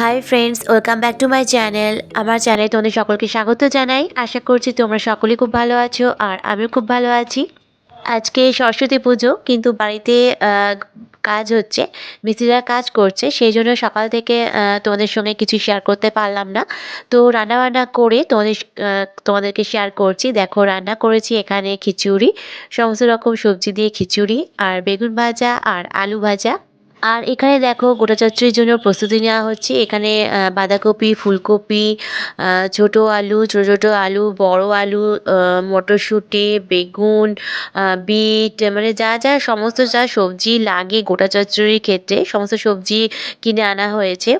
Hi friends welcome back to my channel আমার চ্যানেলে তোমাদের সকলকে স্বাগত জানাই। আশা করছি তোমরা সকলেই খুব ভালো আছো আর আমিও খুব ভালো আছি। আজকে সরস্বতী পুজো, কিন্তু বাড়িতে কাজ হচ্ছে, মিস্ত্রিরা কাজ করছে, সেই জন্য সকাল থেকে তোমাদের সঙ্গে কিছু শেয়ার করতে পারলাম না। তো রান্না বান্না করে তোমাদের তোমাদেরকে শেয়ার করছি। দেখো, রান্না করেছি এখানে খিচুড়ি, সমস্ত রকম সবজি দিয়ে খিচুড়ি, আর বেগুন ভাজা, আর আলু ভাজা। আর এখানে দেখো গোটা চচ্চড়ির জন্য প্রস্তুতি নেওয়া হচ্ছে। এখানে বাঁধাকপি, ফুলকপি ছোট আলু, ছোট ছোট আলু, বড় আলু মটরশুঁটি, বেগুন বিট মানে যা যা, সমস্ত যা সবজি লাগে গোটা চচ্চড়ির ক্ষেত্রে, সমস্ত সবজি কিনে আনা হয়েছে।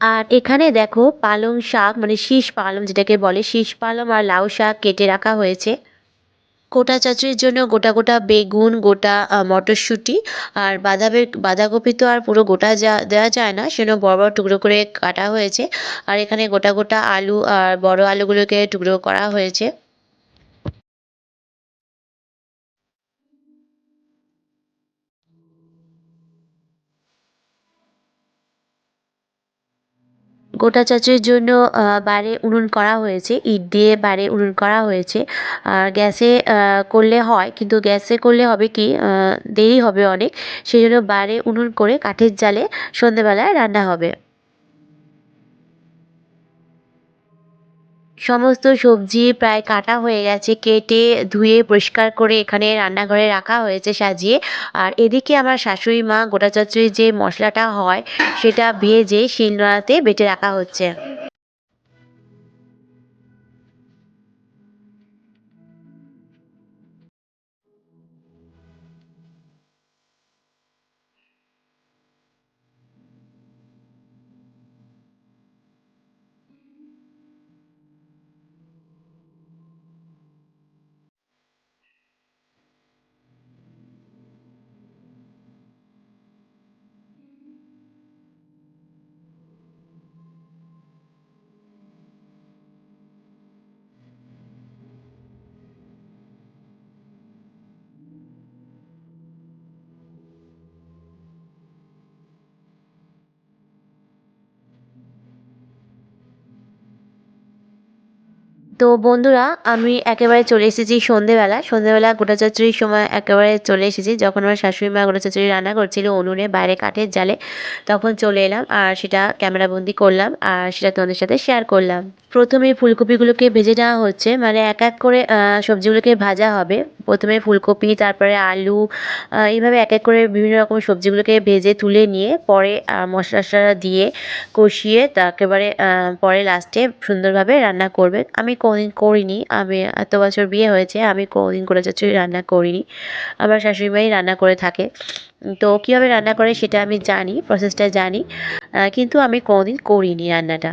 আর এখানে দেখো পালং শাক মানে শীষ পালং যেটাকে বলে, শীষ পালং আর লাউ শাক কেটে রাখা হয়েছে। গোটা চচ্চড়ির জন্য গোটা গোটা বেগুন, গোটা মটরশুঁটি আর বাঁধাবে, বাঁধাকপি তো আর পুরো গোটা যা, দেওয়া যায় না। সেজন্য বড় বড় টুকরো করে কাটা হয়েছে। আর এখানে গোটা গোটা আলু আর বড় আলুগুলোকে টুকরো করা হয়েছে। গোটা চাঁচের জন্য বারে উনুন করা হয়েছে। ইট দিয়ে বারে উনুন করা হয়েছে। আর গ্যাসে করলে হয়, কিন্তু গ্যাসে করলে হবে কি দেরি হবে অনেক। সেই জন্য বারে উনুন করে কাঠের জালে সন্ধেবেলায় রান্না হবে। সমস্ত সবজি প্রায় কাটা হয়ে গেছে, কেটে ধুয়ে পরিষ্কার করে এখানে রান্নাঘরে রাখা হয়েছে সাজিয়ে। আর এদিকে আমার শাশুড়ি মা গোটা চচ্চড়ির যে মশলাটা হয়, সেটা ভেজে শিলনোড়াতে বেটে রাখা হচ্ছে। তো বন্ধুরা, আমি একেবারে চলে এসেছি সন্ধেবেলা। সন্ধেবেলা গোটা চচ্চড়ির সময় একেবারে চলে এসেছি। যখন আমার শাশুড়ি মা গোটা চচ্চড়ি রান্না করছিল উনুনে, বাইরে কাঠের জালে, তখন চলে এলাম আর সেটা ক্যামেরাবন্দি করলাম আর সেটা তোমাদের সাথে শেয়ার করলাম। প্রথমে ফুলকপিগুলোকে ভেজে নেওয়া হচ্ছে। মানে এক এক করে সবজিগুলোকে ভাজা হবে। প্রথমে ফুলকপি, তারপরে আলু এইভাবে এক এক করে বিভিন্ন রকম সবজিগুলোকে ভেজে তুলে নিয়ে পরে মশলা টশলা দিয়ে কষিয়ে একেবারে পরে লাস্টে সুন্দরভাবে রান্না করবে। আমি কোনোদিন করিনি। আমি, এত বছর বিয়ে হয়েছে, আমি কোনোদিন করে যাচ্ছি রান্না করিনি। আমার শাশুড়ি মাই রান্না করে থাকে। তো কীভাবে রান্না করে সেটা আমি জানি প্রসেসটা জানি। কিন্তু আমি কোনোদিন করিনি রান্নাটা।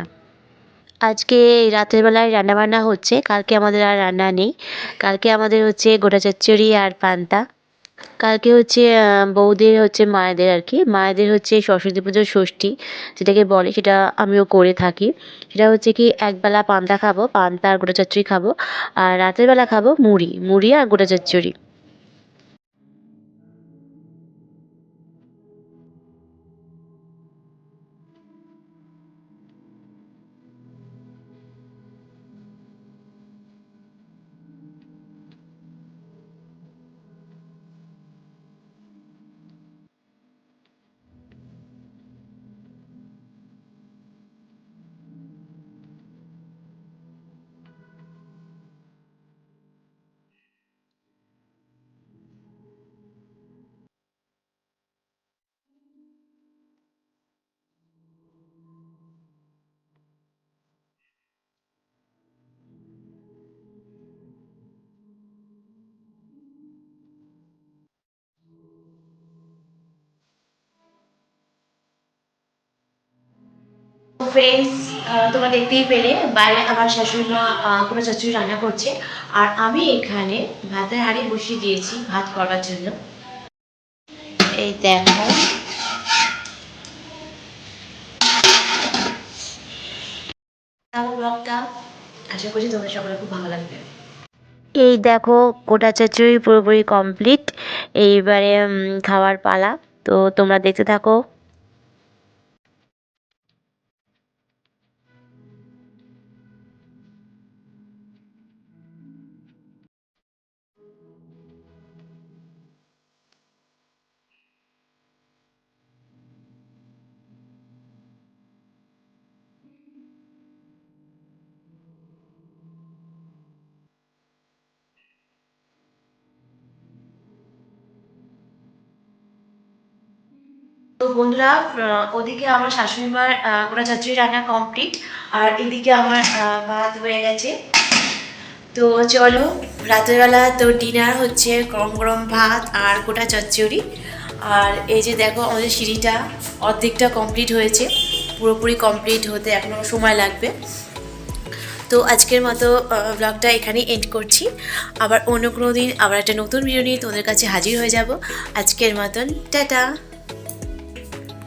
আজকে রাতের বেলায় রান্নাবান্না হচ্ছে। কালকে আমাদের আর রান্না নেই। কালকে আমাদের হচ্ছে গোটা চচ্চড়ি আর পান্তা। কালকে হচ্ছে বৌদের হচ্ছে মায়েদের আর কি। মায়েদের হচ্ছে সরস্বতী পুজোর ষষ্ঠী, যেটাকে বলে সেটা আমিও করে থাকি। সেটা হচ্ছে কি, একবেলা পান্তা খাব, পান্তা আর গোটা চচ্চড়ি খাব, আর রাতের বেলা খাব মুড়ি। মুড়ি আর গোটা চচ্চড়ি। ফ্রেন্ডস তোমরা দেখতেই পেলে বাইরে আমার শাশুড়ি মা আহ, কোনো চচ্চড়ি রান্না করছে। আর আমি এখানে ভাতের হাড়ি বসিয়ে দিয়েছি ভাত করবার জন্য। এই দেখো। এই দেখো গোটা চচ্চড়ি পুরোপুরি কমপ্লিট এইবারে খাওয়ার পালা। তো তোমরা দেখতে থাকো। তো বন্ধুরা ওদিকে আমার শাশুড়ি মার গোটা চচ্চড়ি রান্না কমপ্লিট আর এদিকে আমার ভাত হয়ে গেছে। তো চলো, রাতেরবেলা তো ডিনার হচ্ছে গরম গরম ভাত আর গোটা চচ্চড়ি। আর এই যে দেখো আমাদের সিঁড়িটা, অর্ধেকটা কমপ্লিট হয়েছে, পুরোপুরি কমপ্লিট হতে এখনও সময় লাগবে। তো আজকের মতো ব্লগটা এখানেই এন্ড করছি। আবার অন্য কোনো দিন আবার একটা নতুন ভিডিও নিয়ে তোমাদের কাছে হাজির হয়ে যাব। আজকের মতন, টাটা!